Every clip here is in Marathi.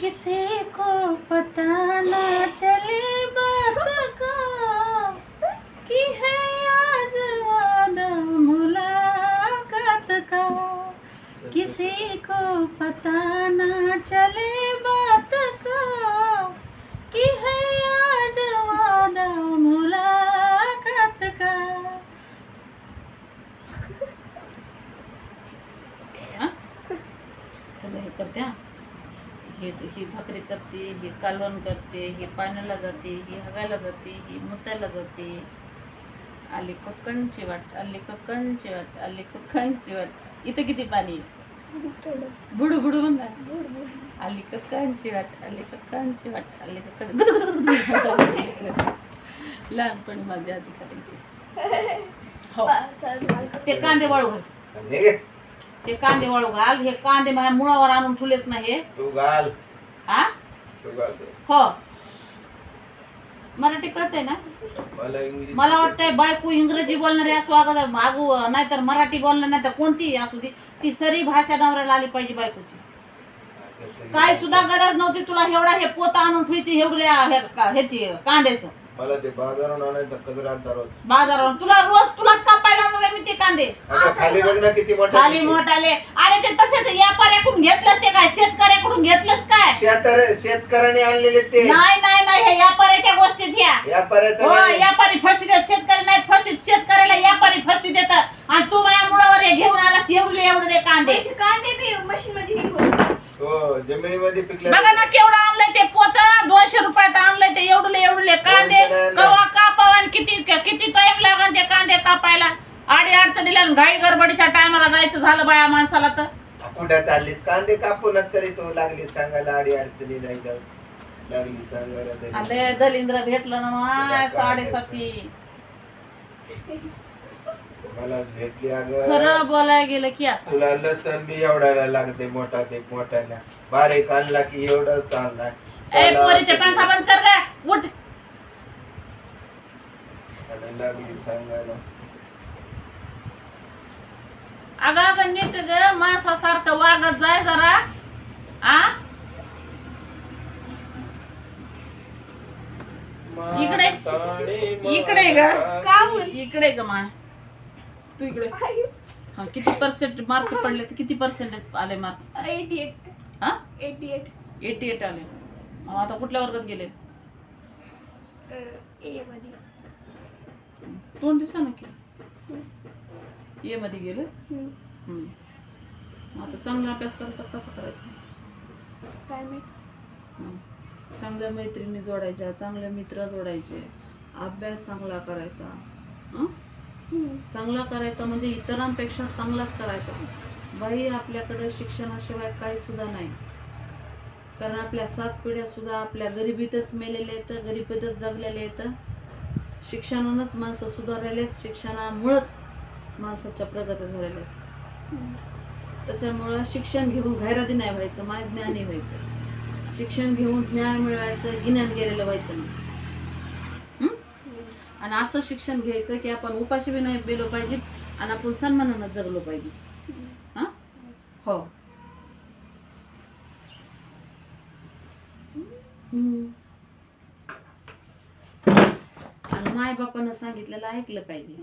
किसी को पता ना चले बात का, कि है आज वादा मुलाकात का। किसी को पता ना चले बात का, कि है आज वादा मुलाकात हे भाकरी करते ही कालवण करते ही पाण्याला जाते ही हगायला जाते ही मुतायला जाते. आली कक्कनची वाट आली कक्कनची वाट आली कक्कनची वाट. इथं किती पाणी बुडू बुडू म्हणा आली कक्कांची वाट आली कक्कांची वाट आली कक्कां. लहानपणी माझी आधी करायची हो ते कांदे वाळू घाल. ते कांदे वाळू घाल. हे कांदे माझ्या मुळावर आणून ठेवलेच नाही हे. तू घाल. हा? घाल हो. मराठी कळतंय ना? मला वाटतंय बायको इंग्रजी बोलणारी असो अगोदर मागू नाहीतर मराठी बोलणार नाही तर कोणतीही असू दे ती सरी भाषा नवऱ्याला आली पाहिजे बायकोची. काय सुद्धा गरज नव्हती तुला एवढा हे पोत आणून ठेवायची एवढ्या का- ह्याची कांद्याचं. मला ते बाजारून आणायचं कचरा रोज? बाजारावर तुला रोज तुलाच कापायला आहे मी ते कांदे. आता खाली बघ ना किती मोठा खाली मोठाले. अरे ते तसेच व्यापाऱ्याकडून घेतलंस ते काय? शेतकऱ्याकडून घेतलंस काय? शेतर शेतकऱ्याने आणलेले ते. नाही नाही नाही हे व्यापाऱ्याच्या गोष्टीत घ्या. व्यापाऱ्याचं हो नाही. व्यापारी फशी देत शेतकरी नाही फशीत शेतकऱ्याला व्यापारी फशी देतात. आणि तू माझ्या मुळावर हे घेऊन आलास एवढे एवढे कांदे. म्हणजे कांदे बी मशीन मध्ये हे जमिनीमध्ये बघा ना केवढं आणलंय ते पोत दोनशे रुपयात आणलंय ते एवढले एवढले कांदे. दोनशे नाही कवा कापावा आणि किती किती टाइम लागन ते कांदे कापायला? आडी अडचणीला आणि घाई गडबडीच्या टायमाला जायचं झालं बाया माणसाला तर. कुठे चाललीस? कांदे कापूनच तरी तो लागली सांगायला आडी अडचणी नाही जाऊ लागली सांगायला तरी. आले दलिंद्र भेटलं ना माय साडेसाती. मला भेटली अगं. खरं बोलायला गेलं की असं. तुला लसण बी एवढ्याला लागते मोठा ते मोठ्याला बारीक आणला की एवढं चालला ए पोरीचे पंखा बंद कर ग उठ. लागली सांगायला. अगं अगं नीट ग माणसासारखं वागत जाय जरा. आ? इकडे. इकडे ग. का? इकडे ग माय तू इकडे. हा किती पर्सेंट मार्क पडले तर किती पर्सेंटेज आले मार्क्स 88 हा? 88 एटी एट आले. अहो, आता कुठल्या वर्गात गेले? ए मध्ये. दोन दिवसा ना की ए मध्ये गेले? हम्म. आता चांगला अभ्यास करायचा कसा करायचा? काय माहीत. चांगल्या मैत्रिणी जोडायच्या चांगले मित्र जोडायचे. अभ्यास चांगला करायचा. हं? चांगला करायचा म्हणजे इतरांपेक्षा चांगलाच करायचा. बाई आपल्याकडे शिक्षणाशिवाय काही सुद्धा नाही. कारण आपल्या सात पिढ्या सुद्धा आपल्या गरिबीतच मेलेले आहेत गरिबीतच जगलेले आहेत. शिक्षणानंच माणसं सुधारलेले आहेत शिक्षणामुळंच माणसाच्या प्रगती झालेल्या आहेत. त्याच्यामुळं शिक्षण घेऊन घैरादी नाही व्हायचं माय ज्ञानी व्हायचं. शिक्षण घेऊन ज्ञान मिळवायचं ज्ञान गेलेलं व्हायचं नाही. आणि असं शिक्षण घ्यायचं की आपण उपाशी बी नाही गेलो पाहिजेत आणि आपण सन्मानानं जगलो पाहिजे. हा? हो. आणि माय बापानं सांगितलेलं ऐकलं पाहिजे.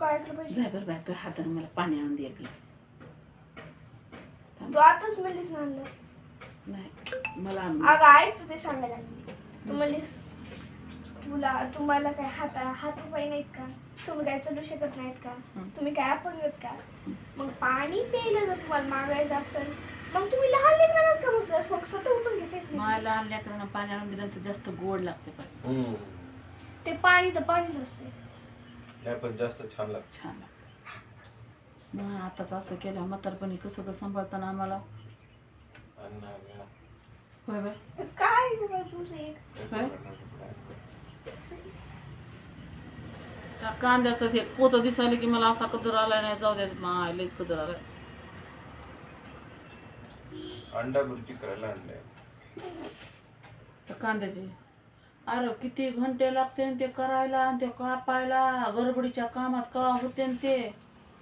काय केलं पाहिजे? जाय बरं बाय तुझ्या हाताने मला पाणी आणून दे एक ग्लास. तू आताच म्हणलीस ना नाही मला आणून अगं ऐक तू ते सांगायला लागली. तू म्हणलीस तुला तुम्हाला काय हात हात पाय नाहीत का? तुम्ही काय चालू शकत नाहीत का. तुम्ही काय आपण का? मग पाणी प्यायला जर तुम्हाला मागायचं असेल मग तुम्ही लहान लेकरांनाच का म्हणतो? मग स्वतः उठून घेते मला लहान लेकरांना पाणी आणून दिलं तर जास्त गोड लागते पाणी. हम्म. ते पाणी तर पाणीच असते. नाही पण जास्त छान लागत. छान लागतं. मग आताच असं केलं म्हातारपणी कसं कसं सांभाळताना आम्हाला? होय बाय काय एक? त्या कांद्याचं ते पोत दिसायला की मला असा कदर आलाय नाही जाऊ द्या माय लईच कदर आलाय. अंडा बुर्जी करायला आणलंय. त्या कांद्याचे. अरे किती घंटे लागते ते करायला आणि ते कापायला गडबडीच्या कामात का होते न ते?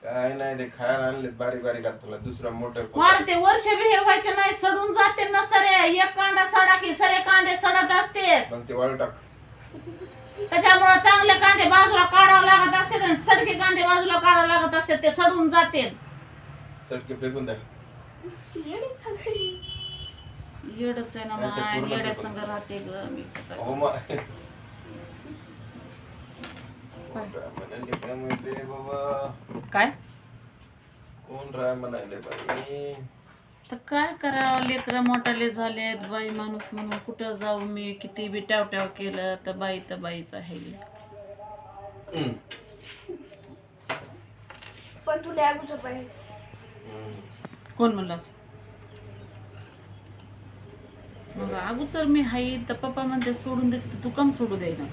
काय नाही ते खायला आणले बारीक बारीक तुला दुसरा मोठं मार ते वर्ष बी हे व्हायचे नाही सडून जाते ना सरे एक कांदा सडा की सरे कांदे सडत असते. मग ते वाळू टाक त्याच्यामुळे चांगले कांदे बाजूला काढावं लागत असते आणि सडके कांदे बाजूला काढावं लागत असते ते सडून जाते. चटके फेकून द्या? येडच आहे ना माय येड्या संग राहते ग मा. म्हणाले काय म्हणते बाबा काय? कोण राय म्हणाले बाई तर काय करावं? लेकरं मोठाले झालेत बाई माणूस म्हणून कुठं जाऊ मी? किती बी ट्याव ट्याव केलं तर बाई तर बाईच आहे. हम्म. पण तुला अगोदर पाहिजे हम्म. कोण म्हणलं असं? मग अगोदर मी हाई तर पप्पा म्हणते सोडून द्यायचं तर तू कम सोडू देईनास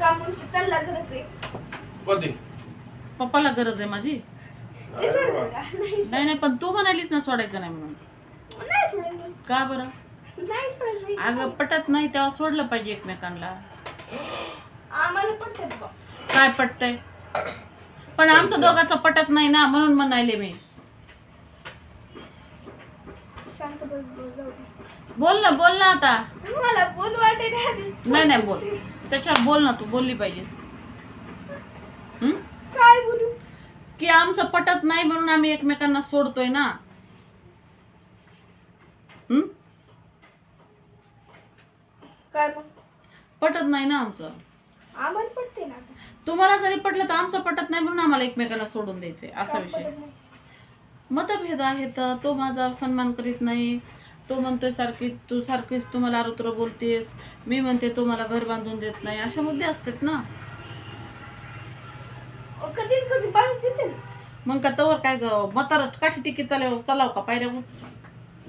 का म्हणून की त्याला गरज आहे. कधी पप्पाला गरज आहे माझी. ते अरे सोडलं वा. का? नाही नाही नाही पण तू म्हणालीस ना सोडायचं नाही म्हणून. नाही सोडायचं का बरं? नाही सोडायचं अगं पटत नाही तेव्हा सोडलं पाहिजे एकमेकांना. आम्हाला काय पटतंय? पण आमचं दोघांचं पटत नाही ना म्हणून म्हणाले मी. शांत बस. बोल ना बोल ना आता. मला बोल वाटे नाही नाही नाही बोल. त्याच्यावर बोल ना तू बोलली पाहिजेस? काय बोलू? की आमचं पटत नाही म्हणून आम्ही एकमेकांना सोडतोय ना. हं? काय पटत नाही ना आमचं. आम्हाला पटते ना तुम्हाला जरी पटलं तर आमचं पटत नाही म्हणून आम्हाला एकमेकांना सोडून द्यायचंय असा विषय? मतभेद आहेत तो माझा सन्मान करीत नाही. तो म्हणतोय सारखी तू सारखीच तू मला आरोत्र बोलतेस. मी म्हणते तो मला घर बांधून देत नाही. अशा मुद्दे असतात ना. कधी कधी बांधून देते ना. मग का तवर काय ग? मतार काठी टिकीत चालव चालाव का पायऱ्या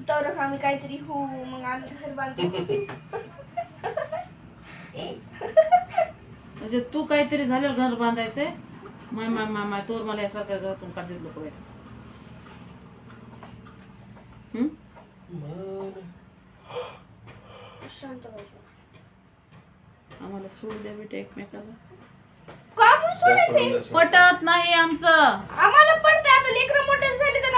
तर आम्ही काहीतरी हो मग आम्ही घर बांधतो म्हणजे तू काहीतरी झाल्यावर घर बांधायचंय? माय माय माय माय तोर मला यासारख्या घरातून काढतील लोक बाहेर. हं? शांत. आम्हाला सोडू द्या बेटा एकमेकाला. पटत नाही आमचं. आम्हाला पडते आता लेकरं मोठे झाले तर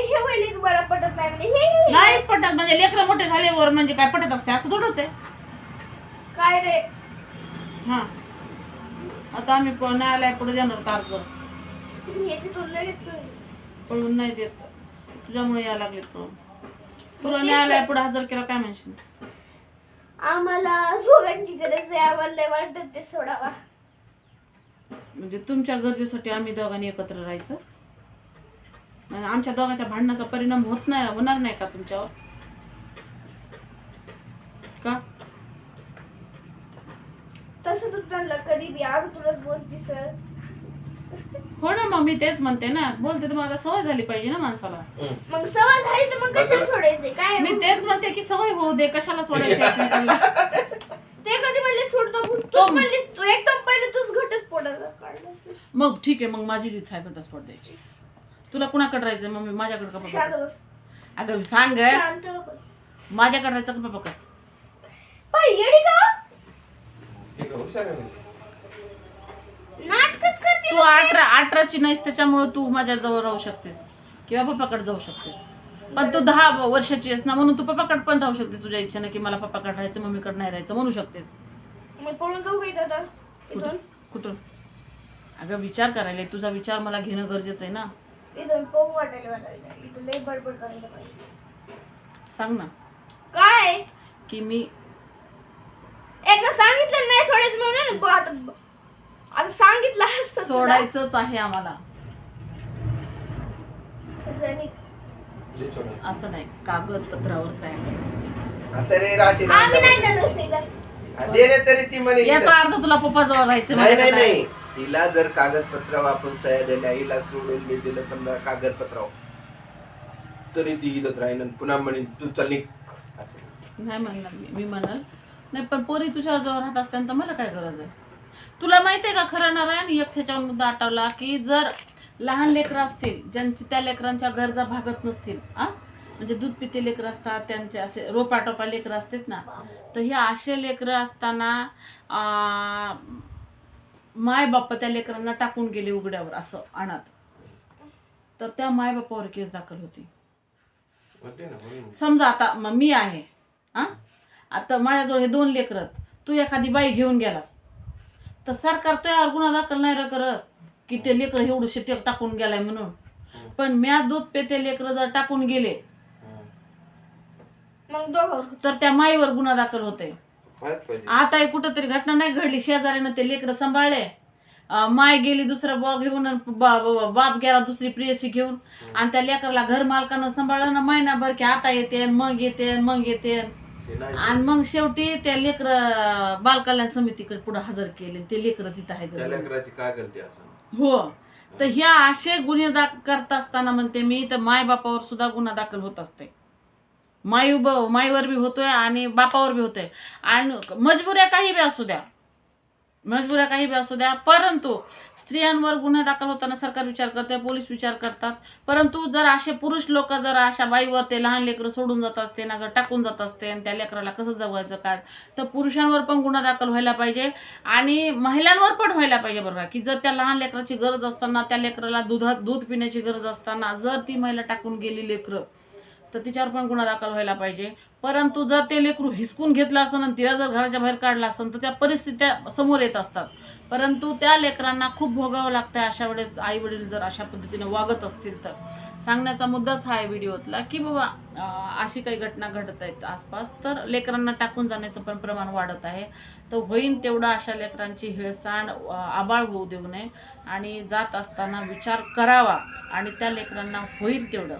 हे होईल तुम्हाला पटत नाही पटत म्हणजे लेकरं मोठे झाल्यावर म्हणजे काय पटत असते? असं थोडंच आहे. काय रे? हा. आता आम्ही न्यायालयात पुढे देणार हे कळलं. पळून नाही देत. तुझ्यामुळे यायला लागले तो. तुला न्यायालया पुढे हजर केला काय म्हणशील? आम्हाला दोघांची गरज आहे. आम्हाला वाटत ते सोडावा. म्हणजे तुमच्या गरजेसाठी आम्ही दोघांनी एकत्र राहायचं. आणि आमच्या दोघांच्या भांडणाचा परिणाम होत नाही होणार नाही का तुमच्यावर? का? तसं तू त्यांना कधी बी तुलाच बोलती सर हो ना मग मी तेच म्हणते ना. बोलते तर मला सवय झाली पाहिजे ना माणसाला. मग सवय झाली तर मग कशाला सोडायचे? काय मी तेच म्हणते की सवय होऊ दे कशाला सोडायचं एकमेकांना? ते कधी म्हणले सोडतो पण तो- तू म्हणलीस तू एकदम पहिले तूच काढला मग ठीक आहे मग माझी इच्छा आहे घटस्फोट द्यायची. तुला कुणाकडे राहायचं मग मी माझ्याकडे का शांत बस. अगं सांग. शांत बस. माझ्याकडे राहायचं का पप्पाकडे पाय येडी का. नाटकच तू अठरा अठराची नाहीस त्याच्यामुळे तू माझ्या जवळ राहू शकतेस. किंवा पप्पाकडे जाऊ शकतेस. पण तू दहा वर्षाची आहेस ना म्हणून तू पप्पाकडे पण राहू शकतेस तुझ्या इच्छेनं की मला पप्पाकडे राहायचं मम्मीकडे नाही राहायचं म्हणू शकतेस. मग पळून कुठून? अगं विचार करायला तुझा विचार मला घेणं गरजेचं आहे ना. इथून पोग वाटायला मला इथून लय बडबड करायला पाहिजे. सांग ना. काय? की मी एकदा सांगितलं नाही सोडायचं म्हणून आता आता सांगितलं असतं तुला. सोडायचंच आहे आम्हाला. आणि. असं नाही कागदपत्रावर साईन आता रे राशी आम्ही नाही नाही देणार सईला. दे रे तरी ती म्हणे याचा अर्थ तुला पप्पा जवळ राहायचं नाही म्हणजे नाही काय? नाही. हिला जर कागदपत्र आपण सह्या दिल्या हिला सोडून मी दिलं समजा कागदपत्र. तरी ती इथं राहीन पुन्हा म्हणे तू चल निघ. असं. नाही म्हणणार मी. मी म्हणाल नाही पण पोरी तुझ्या जवळ राहत असताना तर मला काय गरज आहे? तुला माहिती आहे का खरं नारायण? एक ह्याच्यावर मुद्दा आठवला की जर लहान लेकरं असतील ज्यांची त्या लेकरांच्या गरजा भागत नसतील आ? म्हणजे दूध पिते लेकरं असतात त्यांचे असे रोपाटोपा लेकरं असतात ना तर हे असे लेकरं असताना माय बाप्पा त्या लेकरांना टाकून गेले उघड्यावर असं अनाथ. तर त्या माय बापावर केस दाखल होती. समजा आता म- मी आहे हा आता माझ्याजवळ हे दोन लेकरं तू एखादी बाई घेऊन गेलास. तर सरकार तुझ्यावर गुन्हा दाखल नाही रे करत. की ते लेकर एवढं शिटेक टाकून गेलाय म्हणून. पण म्या दूध पेते लेकरं जर टाकून गेले. मग दोघं. तर त्या माईवर गुन्हा दाखल होते आता हे कुठंतरी घटना नाही घडली. शेजारीनं ते लेकरं सांभाळले. माय गेली दुसरा बा घेऊन बाप गेला दुसरी प्रियशी घेऊन. आणि त्या लेकराला घर मालकानं सांभाळलं ना महिनाभर की आता येते मग येते मग येते. आणि मग शेवटी त्या लेकर बालकल्याण समितीकडे पुढे हजर केले. ते लेकर तिथं लेकराची काय गलती हो. तर ह्या असे गुन्हे दाखल करत असताना म्हणते मी तर माय बापावर सुद्धा गुन्हा दाखल होत असते. माई माईवर बी होतोय आणि बापावर बी होतोय. आणि मजबुऱ्या काही बी असू द्या. मजबुऱ्या काही बी असू द्या. परंतु स्त्रियांवर गुन्हा दाखल होताना सरकार विचार करते पोलीस विचार करतात. परंतु जर असे पुरुष लोक जर अशा बाईवर ते लहान लेकरं सोडून जात असते ना घर टाकून जात असते आणि त्या लेकराला कसं जगवायचं काय तर पुरुषांवर पण गुन्हा दाखल व्हायला पाहिजे आणि महिलांवर पण व्हायला पाहिजे बरं की जर त्या लहान लेकराची गरज असताना त्या लेकराला दुधात दूध पिण्याची गरज असताना जर ती महिला टाकून गेली लेकरं तर तिच्यावर पण गुन्हा दाखल व्हायला पाहिजे. परंतु जर ते लेकरू हिसकून घेतलं असं आणि तिला जर घराच्या बाहेर काढलं असेल तर त्या परिस्थित्या समोर येत असतात. परंतु त्या लेकरांना खूप भोगावं लागतं अशा वेळेस आई वडील जर अशा पद्धतीने वागत असतील तर. सांगण्याचा मुद्दाच हा आहे व्हिडिओतला की बाबा अशी काही घटना घडत आहेत आसपास तर लेकरांना टाकून जाण्याचं पण प्रमाण वाढत आहे. तर होईन तेवढं अशा लेकरांची हेळसांड आबाळ होऊ देऊ नये. आणि जात असताना विचार करावा आणि त्या लेकरांना होईल तेवढं.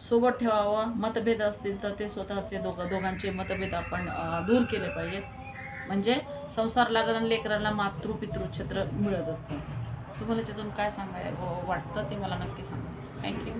सोबत ठेवावं मतभेद असतील तर ते स्वतःचे दोघं दोघांचे मतभेद आपण दूर केले पाहिजेत. म्हणजे संसार लागण लेकरांना मातृ पितृक्षेत्र मिळत असतं. तुम्हाला त्याच्यातून काय सांगाय वाटतं ते मला नक्की सांगा. थँक्यू